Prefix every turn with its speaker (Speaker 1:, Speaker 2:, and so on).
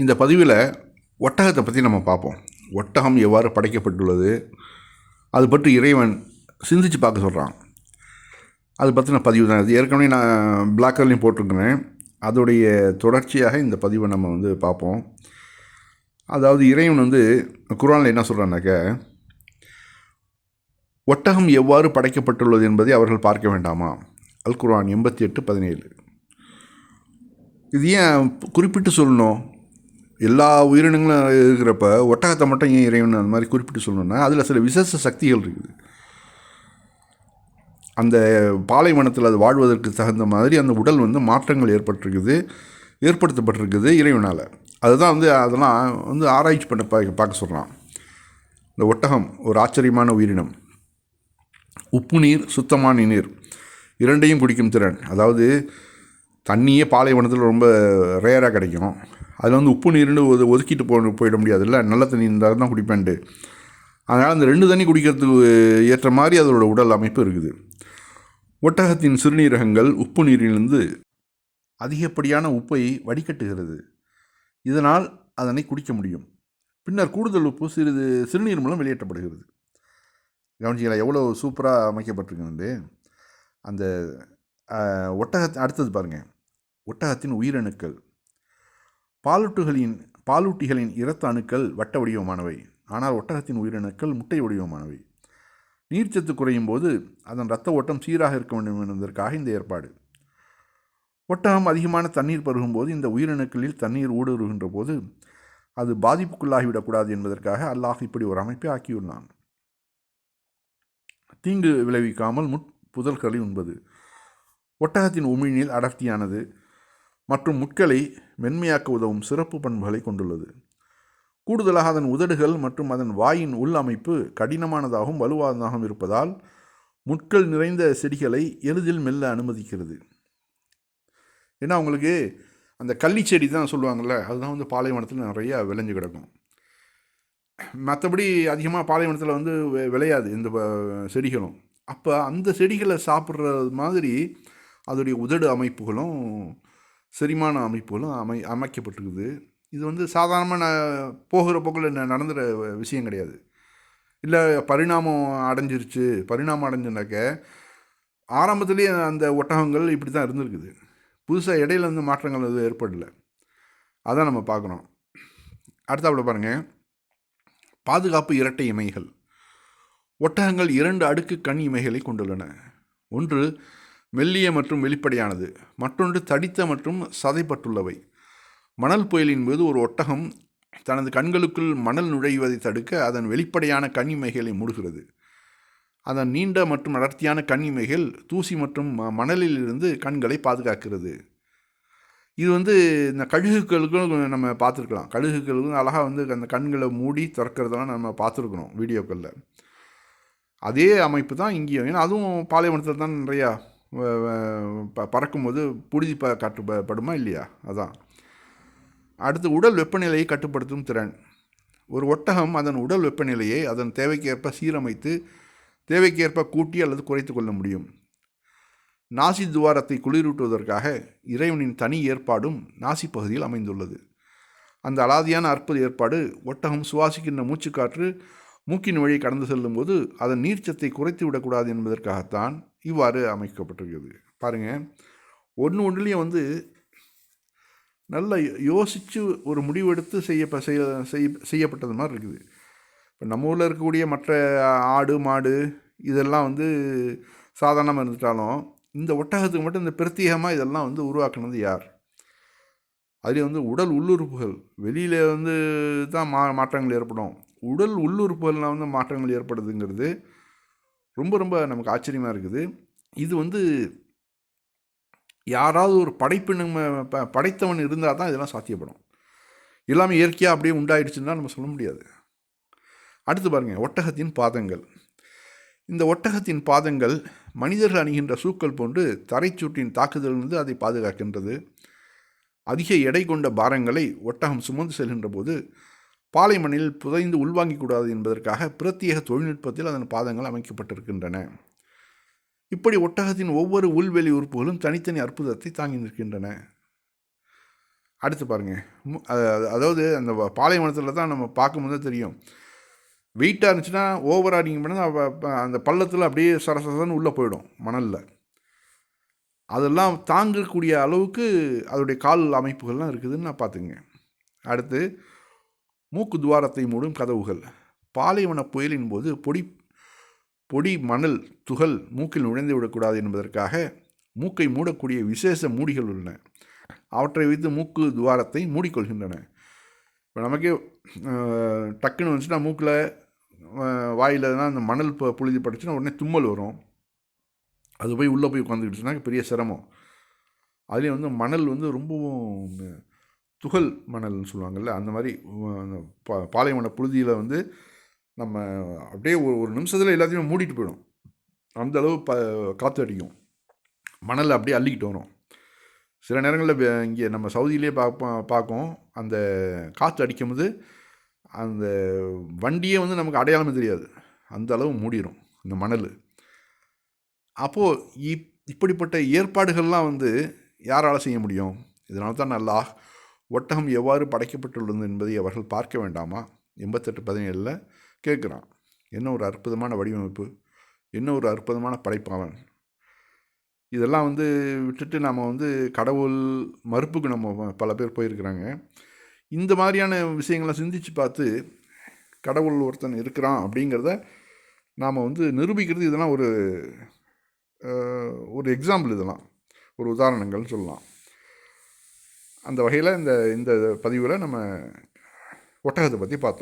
Speaker 1: இந்த பதிவில் ஒட்டகத்தை பற்றி நம்ம பார்ப்போம். ஒட்டகம் எவ்வாறு படைக்கப்பட்டுள்ளது? அது பற்றி இறைவன் சிந்திச்சு பார்க்க சொல்கிறான் அது பற்றின பதிவு தான். இது ஏற்கனவே நான் பிளாக்கர்லையும் போட்டிருக்கிறேன். அதோடைய தொடர்ச்சியாக இந்த பதிவை நம்ம வந்து பார்ப்போம். அதாவது இறைவன் வந்து குரானில் என்ன சொல்கிறான்னாக்க ஒட்டகம் எவ்வாறு படைக்கப்பட்டுள்ளது என்பதை அவர்கள் பார்க்க வேண்டாமா? அல் குர்ஆன் எண்பத்தி எட்டு பதினேழு. இது ஏன் குறிப்பிட்டு சொல்லணும்? எல்லா உயிரினங்களும் இருக்கிறப்ப ஒட்டகத்தை மட்டும் ஏன் இறைவன் அந்த மாதிரி குறிப்பிட்டு சொல்லணும்னா அதில் சில விசேஷ சக்திகள் இருக்குது. அந்த பாலைவனத்தில் அது வாழ்வதற்கு தகுந்த மாதிரி அந்த உடல் வந்து மாற்றங்கள் ஏற்பட்டிருக்குது ஏற்படுத்தப்பட்டிருக்குது இறைவனால். அதுதான் வந்து அதெல்லாம் வந்து ஆராய்ச்சி பண்ண பார்க்க பார்க்க சொல்கிறான் இந்த ஒட்டகம் ஒரு ஆச்சரியமான உயிரினம். உப்பு நீர் சுத்தமான நீர். இரண்டையும் குடிக்கும் திறன். அதாவது தண்ணியே பாலைவனத்தில் ரொம்ப ரேராக கிடைக்கும். அதில் வந்து உப்பு நீர்னு ஒது ஒதுக்கிட்டு போ போயிட முடியாதுல்ல? நல்ல தண்ணி இருந்தால் தான் குடிப்பேன்ட்டு. அதனால் அந்த ரெண்டு தண்ணி குடிக்கிறதுக்கு ஏற்ற மாதிரி அதோட உடல் அமைப்பு இருக்குது. ஒட்டகத்தின் சிறுநீரகங்கள் உப்பு நீரிலிருந்து அதிகப்படியான உப்பை வடிகட்டுகிறது. இதனால் அதனை குடிக்க முடியும். பின்னர் கூடுதல் உப்பு சிறிது சிறுநீர் மூலம் வெளியேற்றப்படுகிறது. கவனிச்சிங்களா? எவ்வளோ சூப்பராக அமைக்கப்பட்டிருக்குன்னு அந்த ஒட்டக அடுத்தது பாருங்கள் ஒட்டகத்தின் உயிரணுக்கள். பாலூட்டுகளின் பாலூட்டிகளின் இரத்த அணுக்கள் வட்ட வடிவமானவை ஆனால் ஒட்டகத்தின் உயிரணுக்கள் முட்டை வடிவமானவை நீர்ச்சத்து குறையும் போது அதன் இரத்த ஓட்டம் சீராக இருக்க வேண்டும் என்பதற்காக இந்த ஏற்பாடு. ஒட்டகம் அதிகமான தண்ணீர் பருகும்போது இந்த உயிரணுக்களில் தண்ணீர் ஊடுருகின்ற போது அது பாதிப்புக்குள்ளாகிவிடக்கூடாது என்பதற்காக அல்லாஹ் இப்படி ஒரு அமைப்பை ஆக்கியுள்ளான். தீங்கு விளைவிக்காமல் முட் புதல்களை உண்பது. ஒட்டகத்தின் உமிழ்நீர் அடர்த்தியானது. மற்றும் முட்களை மென்மையாக்க உதவும் சிறப்பு பண்புகளை கொண்டுள்ளது. கூடுதலாக அதன் உதடுகள் மற்றும் அதன் வாயின் உள் அமைப்பு கடினமானதாகவும் வலுவானதாகவும் இருப்பதால் முட்கள் நிறைந்த செடிகளை எளிதில் மெல்ல அனுமதிக்கிறது. ஏன்னா அவங்களுக்கு அந்த கள்ளி செடி தான் சொல்லுவாங்கள்ல அதுதான் வந்து பாலைவனத்தில் நிறையா விளைஞ்சு கிடக்கும். மற்றபடி அதிகமாக பாலைவனத்தில் வந்து விளையாது இந்த செடிகளும். அப்போ அந்த செடிகளை சாப்பிட்ற மாதிரி அதோடைய உதடு அமைப்புகளும் செரிமான அமைப்புகளும் அமை அமைக்கப்பட்டிருக்குது. இது வந்து சாதாரணமாக போகிற போக்கில் நடந்துகிற விஷயம் கிடையாது. இல்லை பரிணாமம் அடைஞ்சிருச்சு. பரிணாமம் அடைஞ்சுனாக்க ஆரம்பத்துலேயே அந்த ஒட்டகங்கள் இப்படி தான் இருந்திருக்குது. புதுசாக இடையில வந்து மாற்றங்கள் எதுவும் ஏற்படலை. அதான் நம்ம பார்க்குறோம் அடுத்தாப்புல பாருங்கள் பாதுகாப்பு இரட்டை இமைகள். ஒட்டகங்கள் இரண்டு அடுக்கு கண் இமைகளை கொண்டுள்ளன. ஒன்று மெல்லிய மற்றும் வெளிப்படையானது. மற்றொன்று தடித்த மற்றும் சதைப்பட்டுள்ளவை. மணல் புயலின் போது ஒரு ஒட்டகம் தனது கண்களுக்குள் மணல் நுழைவதை தடுக்க அதன் வெளிப்படையான கன்னிமைகளை மூடுகிறது. அதன் நீண்ட மற்றும் அடர்த்தியான கன்னிமைகள் தூசி மற்றும் மணலில் இருந்து கண்களை பாதுகாக்கிறது. இது வந்து இந்த கழுகுகளுக்கும் நம்ம பார்த்துருக்கலாம். கழுகுகளுக்கும் அழகாக வந்து அந்த கண்களை மூடி திறக்கிறதெல்லாம் நம்ம பார்த்துருக்குறோம் வீடியோக்களில். அதே அமைப்பு தான் இங்கேயும். ஏன்னா அதுவும் பாலைவனத்தில் தான் நிறையா ப பறக்கும்போது புழுதி ப காட்டுப்படுமா இல்லையா? அதான். அடுத்து உடல் வெப்பநிலையை கட்டுப்படுத்தும் திறன். ஒரு ஒட்டகம் அதன் உடல் வெப்பநிலையை அதன் தேவைக்கேற்ப சீரமைத்து தேவைக்கேற்ப கூட்டி அல்லது குறைத்து கொள்ள முடியும். நாசி துவாரத்தை குளிரூட்டுவதற்காக இறைவனின் தனி ஏற்பாடும் நாசி பகுதியில் அமைந்துள்ளது. அந்த அலாதியான அற்புத ஏற்பாடு ஒட்டகம் சுவாசிக்கின்ற மூச்சுக்காற்று மூக்கின் வழி கடந்து செல்லும்போது அதன் நீர்ச்சத்தை குறைத்து விடக்கூடாது என்பதற்காகத்தான் இவ்வாறு அமைக்கப்பட்டிருக்கிறது. பாருங்கள் ஒன்று ஒன்றுலேயும் வந்து நல்லா யோசித்து ஒரு முடிவெடுத்து செய்ய செய்ய செய்யப்பட்டது மாதிரி இருக்குது. இப்போ நம்ம ஊரில் இருக்கக்கூடிய மற்ற ஆடு மாடு இதெல்லாம் வந்து சாதாரணமாக இருந்துட்டாலும் இந்த ஒட்டகத்துக்கு மட்டும் இந்த பிரத்யேகமாக இதெல்லாம் வந்து உருவாக்குனது யார்? அதுலேயும் வந்து உடல் உள்ளுறுப்புகள். வெளியில் வந்து தான் மா மாற்றங்கள் ஏற்படும். உடல் உள்ளுறுப்புகள்லாம் வந்து மாற்றங்கள் ஏற்படுதுங்கிறது ரொம்ப ரொம்ப நமக்கு ஆச்சரியமாக இருக்குது. இது வந்து யாராவது ஒரு படைப்பு நம்ம ப படைத்தவன் இருந்தால் தான் இதெல்லாம் சாத்தியப்படும். எல்லாமே இயற்கையாக அப்படியே உண்டாயிடுச்சுன்னா நம்ம சொல்ல முடியாது. அடுத்து பாருங்கள் ஒட்டகத்தின் பாதங்கள். இந்த ஒட்டகத்தின் பாதங்கள் மனிதர்கள் அணிகின்ற சூக்கள் போன்று தரைச்சூட்டின் தாக்குதலிருந்து அதை பாதுகாக்கின்றது. அதிக எடை கொண்ட பாரங்களை ஒட்டகம் சுமந்து செல்கின்ற போது பாலை மண்ணில் புதைந்து உள்வாங்கிக் கூடாது என்பதற்காக பிரத்யேக தொழில்நுட்பத்தில் அதன் பாதங்கள் அமைக்கப்பட்டிருக்கின்றன. இப்படி ஒட்டகத்தின் ஒவ்வொரு உள்வெளி உறுப்புகளும் தனித்தனி அற்புதத்தை தாங்கி நிற்கின்றன. அடுத்து பாருங்கள் அதாவது அந்த வ- பாலைவனத்தில் தான் நம்ம பார்க்கும்போது தான் தெரியும். வெயிட்டாக இருந்துச்சுன்னா ஓவர் ஆடிங் பண்ணால் அந்த பள்ளத்தில் அப்படியே சரசரன்னு உள்ளே போயிடும் மணலில். அதெல்லாம் தாங்கக்கூடிய அளவுக்கு அதோடைய கால் அமைப்புகள்லாம் இருக்குதுன்னு நான் பார்த்துங்க அடுத்து மூக்கு துவாரத்தை மூடும் கதவுகள். பாலைவன புயலின் போது பொடி பொடி மணல் துகள் மூக்கில் நுழைந்து விடக்கூடாது என்பதற்காக மூக்கை மூடக்கூடிய விசேஷ மூடிகள் உள்ளன. அவற்றை வைத்து மூக்கு துவாரத்தை மூடிக்கொள்கின்றன. இப்போ நமக்கே டக்குன்னு வந்துச்சுன்னா மூக்கில் வாயில் அந்த மணல் இப்போ புழுதி பட்டுச்சுன்னா உடனே தும்மல் வரும். அது போய் உள்ளே போய் உட்காந்துக்கிட்டுச்சுன்னா பெரிய சிரமம். அதுலேயும் வந்து மணல் வந்து ரொம்பவும் துகள் மணல்னு சொல்லுவாங்கள்ல அந்த மாதிரி அந்த பா பாலைவன புழுதியில் வந்து நம்ம அப்படியே ஒரு ஒரு நிமிஷத்தில் எல்லாத்தையுமே மூடிட்டு போயிடும். அந்த அளவு ப காற்று அடிக்கும். மணல் அப்படியே அள்ளிக்கிட்டு வரும். சில நேரங்களில் இங்கே நம்ம சவுதியிலே பார்ப்போம் பார்க்கும் அந்த காற்று அடிக்கும்போது அந்த வண்டியே வந்து நமக்கு அடையாளமே தெரியாது. அந்த அளவு மூடிடும் இந்த மணல். அப்போது இப் இப்படிப்பட்ட ஏற்பாடுகள்லாம் வந்து யாரால் செய்ய முடியும்? இதனால தான் அல்லாஹ் ஒட்டகம் எவ்வாறு படைக்கப்பட்டுள்ளது என்பதை அவர்கள் பார்க்க வேண்டாமா? எண்பத்தெட்டு பதினேழில் கேட்குறான். என்ன ஒரு அற்புதமான வடிவமைப்பு? என்ன ஒரு அற்புதமான படைப்பாளன் இதெல்லாம் வந்து விட்டுட்டு நாம் வந்து கடவுள் மறுப்புக்கு நம்ம பல பேர் போயிருக்கிறாங்க. இந்த மாதிரியான விஷயங்களை சிந்திச்சு பார்த்து கடவுள் ஒருத்தன் இருக்கிறான் அப்படிங்கிறத நாம் வந்து நிரூபிக்கிறது இதெல்லாம் ஒரு ஒரு எக்ஸாம்பிள் இதெல்லாம். ஒரு உதாரணங்கள்னு சொல்லலாம். அந்த வகையில் இந்த இந்த பதிவில் நம்ம ஒட்டகத்தை பற்றி பார்த்தோம்.